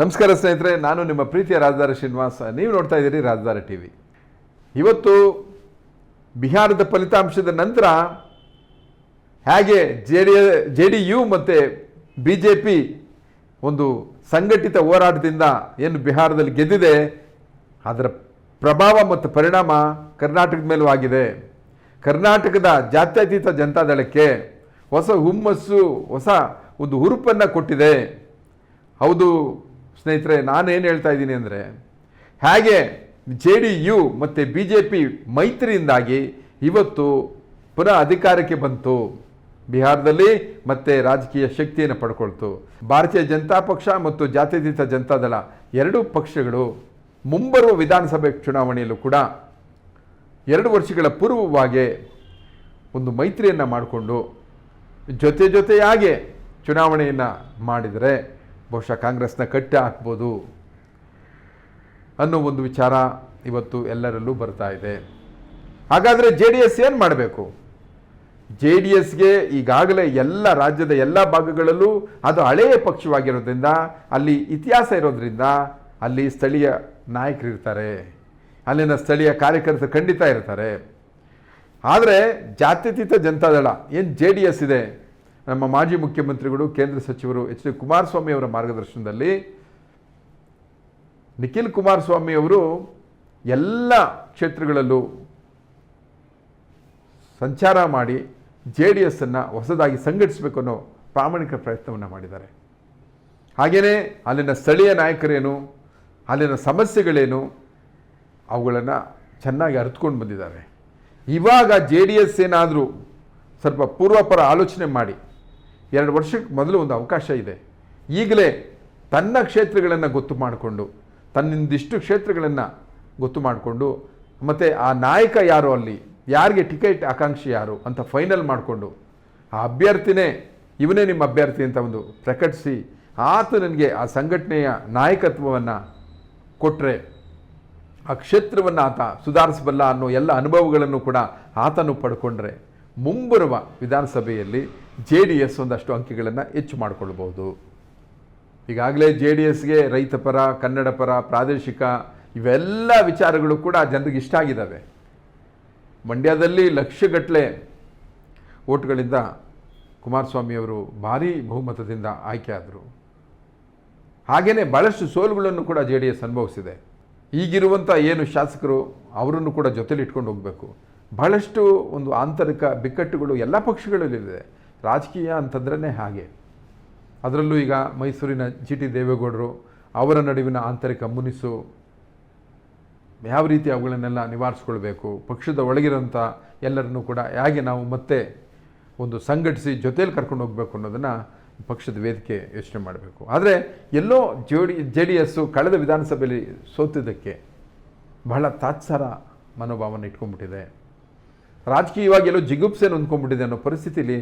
ನಮಸ್ಕಾರ ಸ್ನೇಹಿತರೆ, ನಾನು ನಿಮ್ಮ ಪ್ರೀತಿಯ ರಾಜಧಾರ ಶ್ರೀನಿವಾಸ. ನೀವು ನೋಡ್ತಾ ಇದ್ದೀರಿ ರಾಜಧಾರ ಟಿ ವಿ. ಇವತ್ತು ಬಿಹಾರದ ಫಲಿತಾಂಶದ ನಂತರ ಹೇಗೆ J D J D U ಮತ್ತು ಬಿ ಜೆ ಪಿ ಒಂದು ಸಂಘಟಿತ ಹೋರಾಟದಿಂದ ಏನು ಬಿಹಾರದಲ್ಲಿ ಗೆದ್ದಿದೆ, ಅದರ ಪ್ರಭಾವ ಮತ್ತು ಪರಿಣಾಮ ಕರ್ನಾಟಕದ ಮೇಲೂ ಆಗಿದೆ. ಕರ್ನಾಟಕದ ಜಾತ್ಯತೀತ ಜನತಾದಳಕ್ಕೆ ಹೊಸ ಹುಮ್ಮಸ್ಸು, ಹೊಸ ಒಂದು ಹುರುಪನ್ನು ಕೊಟ್ಟಿದೆ. ಹೌದು ಸ್ನೇಹಿತರೆ, ನಾನೇನು ಹೇಳ್ತಾ ಇದ್ದೀನಿ ಅಂದರೆ, ಹೇಗೆ ಜೆ ಡಿ ಯು ಮತ್ತು ಬಿ ಜೆ ಪಿ ಮೈತ್ರಿಯಿಂದಾಗಿ ಇವತ್ತು ಪುನಃ ಅಧಿಕಾರಕ್ಕೆ ಬಂತು, ಬಿಹಾರದಲ್ಲಿ ಮತ್ತೆ ರಾಜಕೀಯ ಶಕ್ತಿಯನ್ನು ಪಡ್ಕೊಳ್ತು. ಭಾರತೀಯ ಜನತಾ ಪಕ್ಷ ಮತ್ತು ಜಾತ್ಯತೀತ ಜನತಾದಳ ಎರಡೂ ಪಕ್ಷಗಳು ಮುಂಬರುವ ವಿಧಾನಸಭೆ ಚುನಾವಣೆಯಲ್ಲೂ ಕೂಡ ಎರಡು ವರ್ಷಗಳ ಪೂರ್ವವಾಗಿ ಒಂದು ಮೈತ್ರಿಯನ್ನು ಮಾಡಿಕೊಂಡು ಜೊತೆ ಜೊತೆಯಾಗೆ ಚುನಾವಣೆಯನ್ನು ಮಾಡಿದರೆ ಬಹುಶಃ ಕಾಂಗ್ರೆಸ್ನ ಕಟ್ಟೆ ಹಾಕ್ಬೋದು ಅನ್ನೋ ಒಂದು ವಿಚಾರ ಇವತ್ತು ಎಲ್ಲರಲ್ಲೂ ಬರ್ತಾ ಇದೆ. ಹಾಗಾದರೆ ಜೆ ಡಿ ಎಸ್ ಏನು ಮಾಡಬೇಕು? ಜೆ ಡಿ ಎಸ್ಗೆ ಈಗಾಗಲೇ ಎಲ್ಲ ರಾಜ್ಯದ ಎಲ್ಲ ಭಾಗಗಳಲ್ಲೂ ಅದು ಹಳೆಯ ಪಕ್ಷವಾಗಿರೋದ್ರಿಂದ, ಅಲ್ಲಿ ಇತಿಹಾಸ ಇರೋದ್ರಿಂದ ಅಲ್ಲಿ ಸ್ಥಳೀಯ ನಾಯಕರು ಇರ್ತಾರೆ. ಅಲ್ಲಿನ ಸ್ಥಳೀಯ ಕಾರ್ಯಕರ್ತರು ಖಂಡಿತ ಇರ್ತಾರೆ. ಆದರೆ ಜಾತ್ಯತೀತ ಜನತಾದಳ, ಏನು ಜೆ ಡಿ ಎಸ್ ಇದೆ ನಮ್ಮ ಮಾಜಿ ಮುಖ್ಯಮಂತ್ರಿಗಳು, ಕೇಂದ್ರ ಸಚಿವರು ಎಚ್ ಡಿ ಕುಮಾರಸ್ವಾಮಿ ಅವರ ಮಾರ್ಗದರ್ಶನದಲ್ಲಿ ನಿಖಿಲ್ ಕುಮಾರಸ್ವಾಮಿ ಅವರು ಎಲ್ಲ ಕ್ಷೇತ್ರಗಳಲ್ಲೂ ಸಂಚಾರ ಮಾಡಿ ಜೆ ಡಿ ಎಸ್ಸನ್ನು ಹೊಸದಾಗಿ ಸಂಘಟಿಸಬೇಕು ಅನ್ನೋ ಪ್ರಾಮಾಣಿಕ ಪ್ರಯತ್ನವನ್ನು ಮಾಡಿದ್ದಾರೆ. ಹಾಗೆಯೇ ಅಲ್ಲಿನ ಸ್ಥಳೀಯ ನಾಯಕರೇನು, ಅಲ್ಲಿನ ಸಮಸ್ಯೆಗಳೇನು, ಅವುಗಳನ್ನು ಚೆನ್ನಾಗಿ ಅರಿತ್ಕೊಂಡು ಬಂದಿದ್ದಾರೆ. ಇವಾಗ ಜೆ ಡಿ ಎಸ್ ಏನಾದರೂ ಸ್ವಲ್ಪ ಪೂರ್ವಪರ ಆಲೋಚನೆ ಮಾಡಿ ಎರಡು ವರ್ಷಕ್ಕೆ ಮೊದಲು ಒಂದು ಅವಕಾಶ ಇದೆ. ಈಗಲೇ ತನ್ನ ಕ್ಷೇತ್ರಗಳನ್ನು ಗೊತ್ತು ಮಾಡಿಕೊಂಡು, ತನ್ನಿಂದಿಷ್ಟು ಕ್ಷೇತ್ರಗಳನ್ನು ಗೊತ್ತು ಮಾಡಿಕೊಂಡು, ಮತ್ತು ಆ ನಾಯಕ ಯಾರು ಅಲ್ಲಿ, ಯಾರಿಗೆ ಟಿಕೆಟ್ ಆಕಾಂಕ್ಷಿ ಯಾರು ಅಂತ ಫೈನಲ್ ಮಾಡಿಕೊಂಡು, ಆ ಅಭ್ಯರ್ಥಿನೇ ಇವನೇ ನಿಮ್ಮ ಅಭ್ಯರ್ಥಿ ಅಂತ ಒಂದು ಪ್ರಕಟಿಸಿ, ಆತ ನನಗೆ ಆ ಸಂಘಟನೆಯ ನಾಯಕತ್ವವನ್ನು ಕೊಟ್ಟರೆ ಆ ಕ್ಷೇತ್ರವನ್ನು ಆತ ಸುಧಾರಿಸಬಲ್ಲ ಅನ್ನೋ ಎಲ್ಲ ಅನುಭವಗಳನ್ನು ಕೂಡ ಆತನು ಪಡ್ಕೊಂಡ್ರೆ ಮುಂಬರುವ ವಿಧಾನಸಭೆಯಲ್ಲಿ ಜೆ ಡಿ ಎಸ್ ಒಂದಷ್ಟು ಅಂಕಿಗಳನ್ನು ಹೆಚ್ಚು ಮಾಡಿಕೊಳ್ಬೋದು ಈಗಾಗಲೇ ಜೆ ಡಿ ಎಸ್ಗೆ ರೈತ ಪರ, ಕನ್ನಡ ಪರ, ಪ್ರಾದೇಶಿಕ ಇವೆಲ್ಲ ವಿಚಾರಗಳು ಕೂಡ ಜನರಿಗೆ ಇಷ್ಟ ಆಗಿದ್ದಾವೆ. ಮಂಡ್ಯದಲ್ಲಿ ಲಕ್ಷಗಟ್ಟಲೆ ಓಟ್ಗಳಿಂದ ಕುಮಾರಸ್ವಾಮಿಯವರು ಭಾರೀ ಬಹುಮತದಿಂದ ಆಯ್ಕೆಯಾದರು ಹಾಗೆಯೇ ಭಾಳಷ್ಟು ಸೋಲುಗಳನ್ನು ಕೂಡ ಜೆ ಡಿ ಎಸ್ ಅನುಭವಿಸಿದೆ. ಈಗಿರುವಂಥ ಏನು ಶಾಸಕರು ಅವರನ್ನು ಕೂಡ ಜೊತೆಲಿ ಇಟ್ಕೊಂಡು ಹೋಗಬೇಕು. ಬಹಳಷ್ಟು ಒಂದು ಆಂತರಿಕ ಬಿಕ್ಕಟ್ಟುಗಳು ಎಲ್ಲ ಪಕ್ಷಗಳಲ್ಲಿದೆ. ರಾಜಕೀಯ ಅಂತಂದ್ರೇ ಹಾಗೆ. ಅದರಲ್ಲೂ ಈಗ ಮೈಸೂರಿನ ಜಿ ಟಿ ದೇವೇಗೌಡರು, ಅವರ ನಡುವಿನ ಆಂತರಿಕ ಮುನಿಸು ಯಾವ ರೀತಿ ಅವುಗಳನ್ನೆಲ್ಲ ನಿವಾರಿಸ್ಕೊಳ್ಬೇಕು, ಪಕ್ಷದ ಒಳಗಿರೋಂಥ ಎಲ್ಲರನ್ನೂ ಕೂಡ ಹೇಗೆ ನಾವು ಮತ್ತೆ ಒಂದು ಸಂಘಟಿಸಿ ಜೊತೆಯಲ್ಲಿ ಕರ್ಕೊಂಡು ಹೋಗಬೇಕು ಅನ್ನೋದನ್ನು ಪಕ್ಷದ ವೇದಿಕೆ ಯೋಚನೆ ಮಾಡಬೇಕು. ಆದರೆ ಎಲ್ಲೋ J D J D S ಕಳೆದ ವಿಧಾನಸಭೆಯಲ್ಲಿ ಸೋತಿದ್ದಕ್ಕೆ ಬಹಳ ತಾತ್ಸಾರ ಮನೋಭಾವನ ಇಟ್ಕೊಂಡ್ಬಿಟ್ಟಿದೆ. ರಾಜಕೀಯವಾಗಿ ಎಲ್ಲೋ ಜಿಗುಪ್ಸೆ ಹೊಂದ್ಕೊಂಡ್ಬಿಟ್ಟಿದೆ ಅನ್ನೋ ಪರಿಸ್ಥಿತಿಲಿ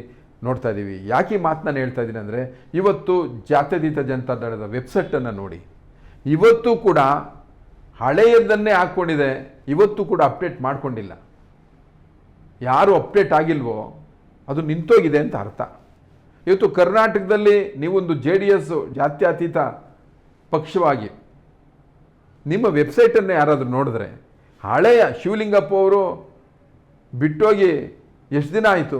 ನೋಡ್ತಾ ಇದ್ದೀವಿ ಯಾಕೆ ಮಾತನ್ನ ಮಾತು ನಾನು ಹೇಳ್ತಾ ಇದ್ದೀನಿ ಅಂದರೆ, ಇವತ್ತು ಜಾತ್ಯತೀತ ಜನತಾ ದಳದ ವೆಬ್ಸೈಟನ್ನು ನೋಡಿ. ಇವತ್ತು ಕೂಡ ಹಳೆಯದನ್ನೇ ಹಾಕ್ಕೊಂಡಿದೆ, ಇವತ್ತು ಕೂಡ ಅಪ್ಡೇಟ್ ಮಾಡಿಕೊಂಡಿಲ್ಲ. ಯಾರು ಅಪ್ಡೇಟ್ ಆಗಿಲ್ವೋ, ಅದು ನಿಂತೋಗಿದೆ ಅಂತ ಅರ್ಥ. ಇವತ್ತು ಕರ್ನಾಟಕದಲ್ಲಿ ನೀವೊಂದು ಜೆ ಡಿ ಎಸ್ ಜಾತ್ಯತೀತ ಪಕ್ಷವಾಗಿ ನಿಮ್ಮ ವೆಬ್ಸೈಟನ್ನು ಯಾರಾದರೂ ನೋಡಿದ್ರೆ, ಹಳೆಯ ಶಿವಲಿಂಗಪ್ಪ ಅವರು ಬಿಟ್ಟೋಗಿ ಎಷ್ಟು ದಿನ ಆಯಿತು?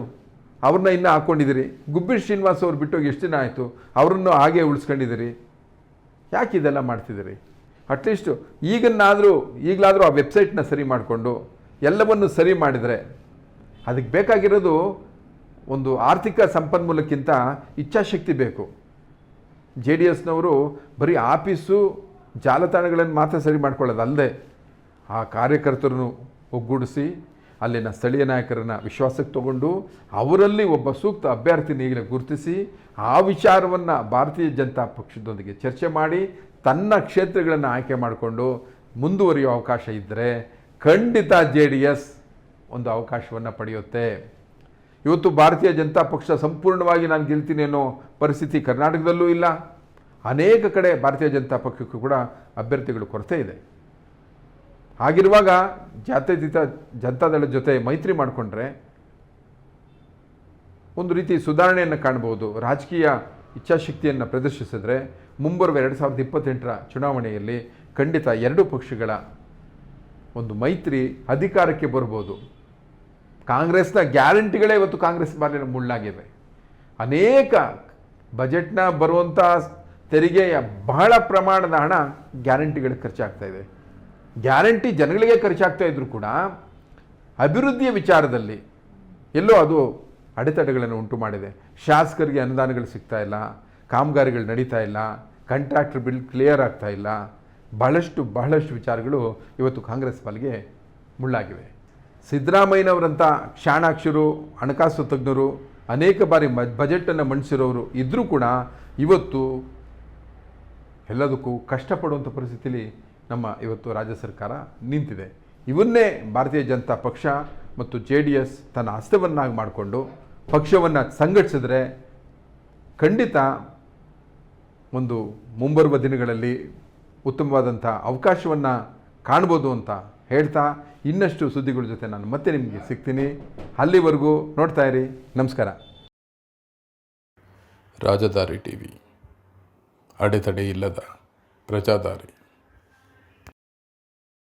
ಅವ್ರನ್ನ ಇನ್ನೂ ಹಾಕ್ಕೊಂಡಿದ್ದೀರಿ ಗುಬ್ಬಿ ಶ್ರೀನಿವಾಸ್ ಅವ್ರು ಬಿಟ್ಟೋಗಿ ಎಷ್ಟು ದಿನ ಆಯಿತು? ಅವರನ್ನು ಹಾಗೆ ಉಳಿಸ್ಕೊಂಡಿದ್ದೀರಿ? ಯಾಕೆ ಇದೆಲ್ಲ ಮಾಡ್ತಿದ್ದೀರಿ? ಅಟ್ಲೀಸ್ಟು ಈಗನ್ನಾದರೂ, ಈಗಲಾದರೂ ಆ ವೆಬ್ಸೈಟ್ನ ಸರಿ ಮಾಡಿಕೊಂಡು, ಎಲ್ಲವನ್ನು ಸರಿ ಮಾಡಿದರೆ, ಅದಕ್ಕೆ ಬೇಕಾಗಿರೋದು ಒಂದು ಆರ್ಥಿಕ ಸಂಪನ್ಮೂಲಕ್ಕಿಂತ ಇಚ್ಛಾಶಕ್ತಿ ಬೇಕು. ಜೆ ಡಿ ಎಸ್ನವರು ಬರೀ ಆಫೀಸು ಜಾಲತಾಣಗಳನ್ನು ಮಾತ್ರ ಸರಿ ಮಾಡ್ಕೊಳ್ಳೋದಲ್ಲದೆ ಆ ಕಾರ್ಯಕರ್ತರನ್ನು ಒಗ್ಗೂಡಿಸಿ ಅಲ್ಲಿನ ಸ್ಥಳೀಯ ನಾಯಕರನ್ನು ವಿಶ್ವಾಸಕ್ಕೆ ತಗೊಂಡು ಅವರಲ್ಲಿ ಒಬ್ಬ ಸೂಕ್ತ ಅಭ್ಯರ್ಥಿನ ಗುರುತಿಸಿ ಆ ವಿಚಾರವನ್ನು ಭಾರತೀಯ ಜನತಾ ಪಕ್ಷದೊಂದಿಗೆ ಚರ್ಚೆ ಮಾಡಿ ತನ್ನ ಕ್ಷೇತ್ರಗಳನ್ನು ಆಯ್ಕೆ ಮಾಡಿಕೊಂಡು ಮುಂದುವರಿಯುವ ಅವಕಾಶ ಇದ್ದರೆ ಖಂಡಿತ ಜೆ ಡಿ ಎಸ್ ಒಂದು ಅವಕಾಶವನ್ನು ಪಡೆಯುತ್ತೆ. ಇವತ್ತು ಭಾರತೀಯ ಜನತಾ ಪಕ್ಷ ಸಂಪೂರ್ಣವಾಗಿ ನಾನು ಗೆಲ್ತೀನಿ ಅನ್ನೋ ಪರಿಸ್ಥಿತಿ ಕರ್ನಾಟಕದಲ್ಲೂ ಇಲ್ಲ. ಅನೇಕ ಕಡೆ ಭಾರತೀಯ ಜನತಾ ಪಕ್ಷಕ್ಕೂ ಕೂಡ ಅಭ್ಯರ್ಥಿಗಳು ಕೊರತೆ ಇದೆ. ಹಾಗಿರುವಾಗ ಜಾತ್ಯತೀತ ಜನತಾದಳ ಜೊತೆ ಮೈತ್ರಿ ಮಾಡಿಕೊಂಡ್ರೆ ಒಂದು ರೀತಿ ಸುಧಾರಣೆಯನ್ನು ಕಾಣ್ಬೋದು ರಾಜಕೀಯ ಇಚ್ಛಾಶಕ್ತಿಯನ್ನು ಪ್ರದರ್ಶಿಸಿದ್ರೆ ಮುಂಬರುವ ಎರಡು ಸಾವಿರದ ಇಪ್ಪತ್ತೆಂಟರ ಚುನಾವಣೆಯಲ್ಲಿ ಖಂಡಿತ ಎರಡೂ ಪಕ್ಷಗಳ ಒಂದು ಮೈತ್ರಿ ಅಧಿಕಾರಕ್ಕೆ ಬರ್ಬೋದು ಕಾಂಗ್ರೆಸ್ನ ಗ್ಯಾರಂಟಿಗಳೇ ಇವತ್ತು ಕಾಂಗ್ರೆಸ್ ಬಾರಿನ ಮುಳ್ಳಾಗಿವೆ. ಅನೇಕ ಬಜೆಟ್ನ ಬರುವಂಥ ತೆರಿಗೆಯ ಬಹಳ ಪ್ರಮಾಣದ ಹಣ ಗ್ಯಾರಂಟಿಗಳಿಗೆ ಖರ್ಚಾಗ್ತಾ ಇದೆ. ಗ್ಯಾರಂಟಿ ಜನಗಳಿಗೆ ಖರ್ಚಾಗ್ತಾ ಇದ್ರು ಕೂಡ ಅಭಿವೃದ್ಧಿಯ ವಿಚಾರದಲ್ಲಿ ಎಲ್ಲೋ ಅದು ಅಡೆತಡೆಗಳನ್ನು ಉಂಟು ಮಾಡಿದೆ. ಶಾಸಕರಿಗೆ ಅನುದಾನಗಳು ಸಿಗ್ತಾ ಇಲ್ಲ, ಕಾಮಗಾರಿಗಳು ನಡೀತಾ ಇಲ್ಲ ಕಾಂಟ್ರಾಕ್ಟರ್ ಬಿಲ್ ಕ್ಲಿಯರ್ ಆಗ್ತಾ ಇಲ್ಲ. ಬಹಳಷ್ಟು ಬಹಳಷ್ಟು ವಿಚಾರಗಳು ಇವತ್ತು ಕಾಂಗ್ರೆಸ್ ಪಾಲಿಗೆ ಮುಳ್ಳಾಗಿವೆ. ಸಿದ್ದರಾಮಯ್ಯನವರಂಥ ಕ್ಷಾಣಾಕ್ಷರು, ಹಣಕಾಸು ತಜ್ಞರು, ಅನೇಕ ಬಾರಿ ಮ ಬಜೆಟನ್ನು ಮಂಡಿಸಿರೋರು ಇದ್ದರೂ ಕೂಡ ಇವತ್ತು ಎಲ್ಲದಕ್ಕೂ ಕಷ್ಟಪಡುವಂಥ ಪರಿಸ್ಥಿತಿಲಿ ನಮ್ಮ ಇವತ್ತು ರಾಜ್ಯ ಸರ್ಕಾರ ನಿಂತಿದೆ. ಇವನ್ನೇ ಭಾರತೀಯ ಜನತಾ ಪಕ್ಷ ಮತ್ತು ಜೆ ಡಿ ಎಸ್ ತನ್ನ ಹಸ್ತವನ್ನಾಗಿ ಮಾಡಿಕೊಂಡು ಪಕ್ಷವನ್ನು ಸಂಘಟಿಸಿದ್ರೆ ಖಂಡಿತ ಒಂದು ಮುಂಬರುವ ದಿನಗಳಲ್ಲಿ ಉತ್ತಮವಾದಂಥ ಅವಕಾಶವನ್ನು ಕಾಣ್ಬೋದು ಅಂತ ಹೇಳ್ತಾ ಇನ್ನಷ್ಟು ಸುದ್ದಿಗಳ ಜೊತೆ ನಾನು ಮತ್ತೆ ನಿಮಗೆ ಸಿಗ್ತೀನಿ. ಅಲ್ಲಿವರೆಗೂ ನೋಡ್ತಾ ಇರಿ. ನಮಸ್ಕಾರ. Rajadhari T V. ಅಡೆತಡೆ ಇಲ್ಲದ ಪ್ರಜಾದಾರಿ.